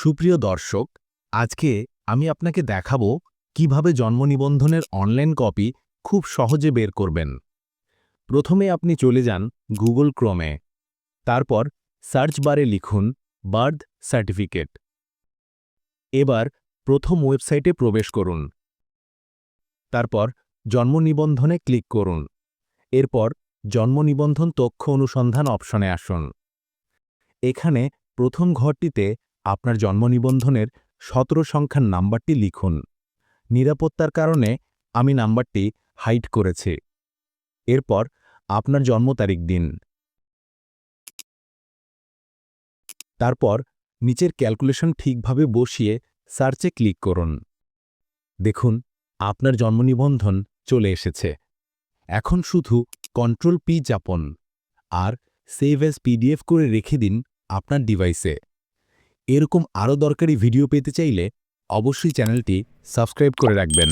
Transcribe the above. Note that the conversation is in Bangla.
সুপ্রিয় দর্শক, আজকে আমি আপনাকে দেখাবো কীভাবে জন্ম নিবন্ধনের অনলাইন কপি খুব সহজে বের করবেন। প্রথমে আপনি চলে যান গুগল ক্রোমে, তারপর সার্চ বারে লিখুন বার্থ সার্টিফিকেট। এবার প্রথম ওয়েবসাইটে প্রবেশ করুন। তারপর জন্ম নিবন্ধনে ক্লিক করুন। এরপর জন্ম নিবন্ধন তথ্য অনুসন্ধান অপশনে আসুন। এখানে প্রথম ঘরটিতে আপনার জন্ম নিবন্ধনের সতেরো সংখ্যার নাম্বারটি লিখুন। নিরাপত্তার কারণে আমি নাম্বারটি হাইড করেছি। এরপর আপনার জন্ম তারিখ দিন। তারপর নিচের ক্যালকুলেশন ঠিকভাবে বসিয়ে সার্চে ক্লিক করুন। দেখুন, আপনার জন্ম নিবন্ধন চলে এসেছে। এখন শুধু কন্ট্রোল পি চাপন আর সেভ এস পিডিএফ করে রেখে দিন আপনার ডিভাইসে। এরকম আরও দরকারি ভিডিও পেতে চাইলে অবশ্যই চ্যানেলটি সাবস্ক্রাইব করে রাখবেন।